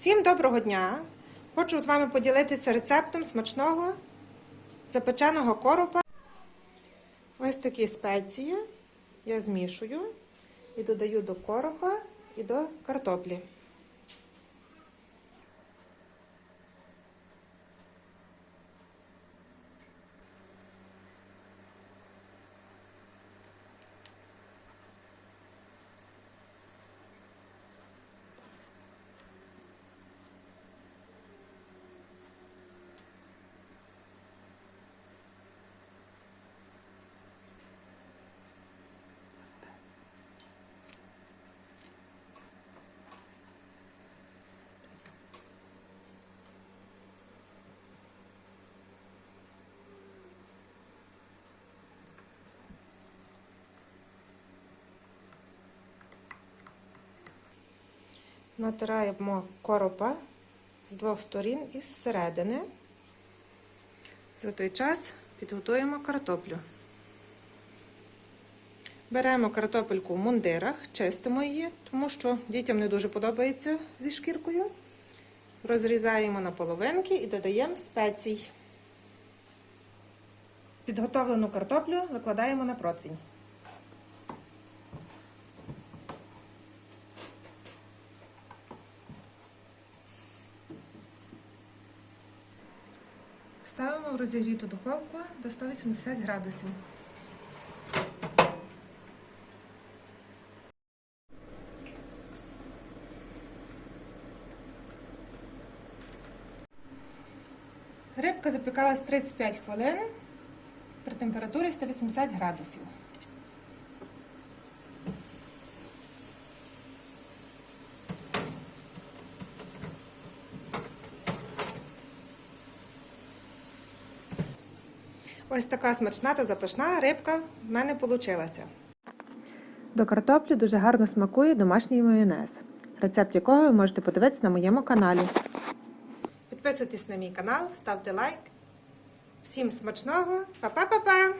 Всім доброго дня! Хочу з вами поділитися рецептом смачного запеченого коропа. Ось такі спеції я змішую і додаю до коропа і до картоплі. Натираємо коропа з двох сторін і зсередини. За той час підготуємо картоплю. Беремо картопельку в мундирах, чистимо її, тому що дітям не дуже подобається зі шкіркою. Розрізаємо на половинки і додаємо спецій. Підготовлену картоплю викладаємо на противень. Ставимо в розігріту духовку до 180 градусів. Рибка запікалась 35 хвилин при температурі 180 градусів. Ось така смачна та запашна рибка в мене вийшла. До картоплі дуже гарно смакує домашній майонез, рецепт якого ви можете подивитися на моєму каналі. Підписуйтесь на мій канал, ставте лайк. Всім смачного, па-па-па-па!